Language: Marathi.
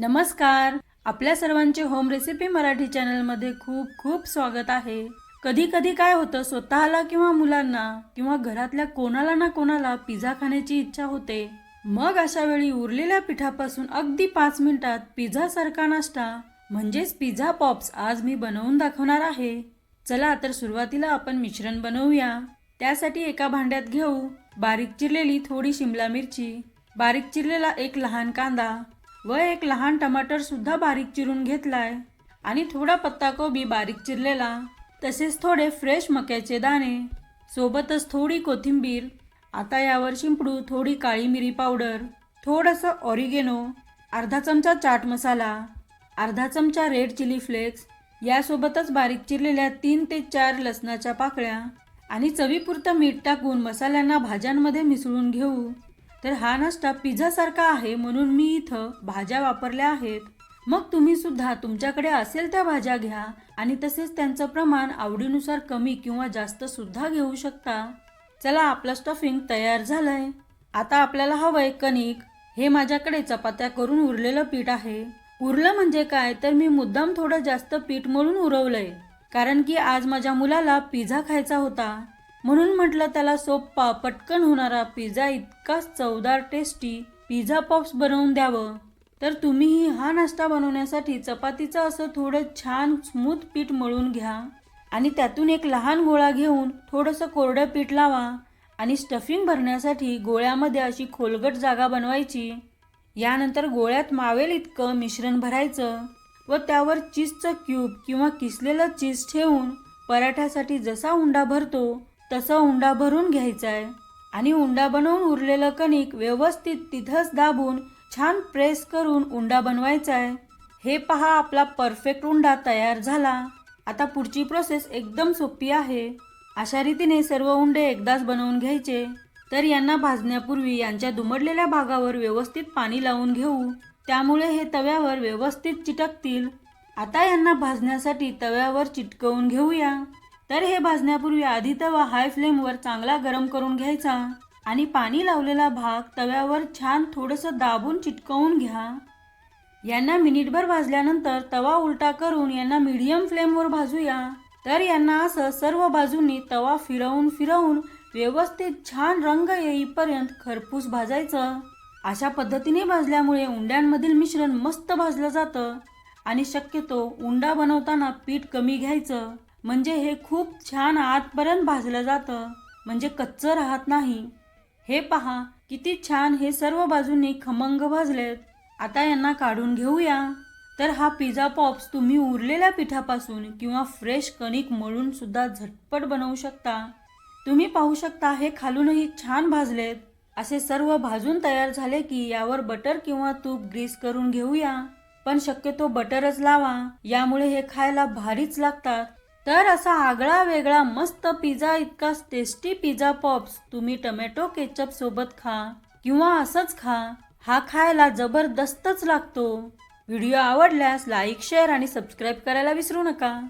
नमस्कार. आपल्या सर्वांचे होम रेसिपी मराठी चॅनलमध्ये खूप खूप स्वागत आहे. कधी कधी काय होतं स्वतःला किंवा मुलांना किंवा घरातल्या कोणाला ना कोणाला पिझ्झा खाण्याची इच्छा होते. मग अशा वेळी उरलेल्या पिठापासून अगदी पाच मिनिटात पिझ्झा सारखा नाश्ता म्हणजेच पिझ्झा पॉप्स आज मी बनवून दाखवणार आहे. चला तर सुरुवातीला आपण मिश्रण बनवूया. त्यासाठी एका भांड्यात घेऊ. बारीक चिरलेली थोडी शिमला मिरची बारीक चिरलेला एक लहान कांदा व एक लहान टमाटरसुद्धा बारीक चिरून घेतलाय. आणि थोडा पत्ताकोबी बारीक चिरलेला. तसेच थोडे फ्रेश मक्याचे दाणे. सोबतच थोडी कोथिंबीर. आता यावर शिंपडू थोडी काळी मिरी पावडर. थोडंसं ऑरिगेनो अर्धा चमचा चाट मसाला. अर्धा चमचा रेड चिली फ्लेक्स यासोबतच बारीक चिरलेल्या तीन ते चार लसणाच्या पाकळ्या. आणि चवीपुरतं मीठ टाकून मसाल्यांना भाज्यांमध्ये मिसळून घेऊ. तर हा नाश्ता पिझ्झासारखा आहे म्हणून मी इथं भाज्या वापरल्या आहेत. मग तुम्ही सुद्धा तुमच्याकडे असेल त्या भाज्या घ्या आणि तसेच त्यांचं प्रमाण आवडीनुसार कमी किंवा जास्त सुद्धा घेऊ शकता. चला आपलं स्टफिंग तयार झालंय. आता आपल्याला हवंय कणिक. हे माझ्याकडे चपात्या करून उरलेलं पीठ आहे. उरलं म्हणजे काय? तर मी मुद्दाम थोडं जास्त पीठ मळून उरवलंय. कारण की आज माझ्या मुलाला पिझ्झा खायचा होता. म्हणून म्हटलं त्याला सोप्पा पटकन होणारा पिझ्झा इतकाच चवदार टेस्टी पिझ्झा पॉप्स बनवून द्यावं. तर तुम्हीही हा नाश्ता बनवण्यासाठी चपातीचं असं थोडं छान स्मूथ पीठ मळून घ्या. आणि त्यातून एक लहान गोळा घेऊन थोडंसं कोरडं पीठ लावा. आणि स्टफिंग भरण्यासाठी गोळ्यामध्ये अशी खोलगट जागा बनवायची. यानंतर गोळ्यात मावेल इतकं मिश्रण भरायचं व त्यावर चीजचं क्यूब किंवा किसलेलं चीज ठेवून पराठ्यासाठी जसा उंडा भरतो तसा उंडा भरून घ्यायचा आहे आणि उंडा बनवून उरलेलं कणिक व्यवस्थित तिथंच दाबून छान प्रेस करून उंडा बनवायचा आहे हे पहा आपला परफेक्ट उंडा तयार झाला. आता पुढची प्रोसेस एकदम सोपी आहे. अशा रीतीने सर्व उंडे एकदाच बनवून घ्यायचे. तर यांना भाजण्यापूर्वी यांच्या दुमडलेल्या भागावर व्यवस्थित पाणी लावून घेऊ. त्यामुळे हे तव्यावर व्यवस्थित चिटकतील. आता यांना भाजण्यासाठी तव्यावर चिटकवून घेऊया. तर हे भाजण्यापूर्वी आधी तवा हाय फ्लेमवर चांगला गरम करून घ्यायचा आणि पाणी लावलेला भाग तव्यावर छान थोडंसं दाबून चिटकवून घ्या. यांना मिनिटभर भाजल्यानंतर तवा उलटा करून यांना मीडियम फ्लेमवर भाजूया. तर यांना असं सर्व बाजूंनी तवा फिरवून फिरवून व्यवस्थित छान रंग येईपर्यंत खरपूस भाजायचं. अशा पद्धतीने भाजल्यामुळे उंड्यांमधील मिश्रण मस्त भाजलं जातं आणि शक्यतो उंडा बनवताना पीठ कमी घ्यायचं. म्हणजे हे खूप छान आतपर्यंत भाजलं जातं. म्हणजे कच्चं राहत नाही. हे पहा किती छान हे सर्व बाजूंनी खमंग भाजलेत. आता यांना काढून घेऊया. तर हा पिझ्झा पॉप्स तुम्ही उरलेल्या पिठापासून किंवा फ्रेश कणिक मळून सुद्धा झटपट बनवू शकता. तुम्ही पाहू शकता हे खालूनही छान भाजलेत. असे सर्व भाजून तयार झाले की यावर बटर किंवा तूप ग्रीस करून घेऊया. पण शक्यतो बटरच लावा. यामुळे हे खायला भारीच लागतात. तर असा आगळा वेगळा मस्त पिझ्झा इतका टेस्टी पिझ्झा पॉप्स तुम्ही टोमॅटो केचप सोबत खा किंवा असंच खा. हा खायला जबरदस्तच लागतो. व्हिडिओ आवडल्यास लाईक शेअर आणि सबस्क्राईब करायला विसरू नका.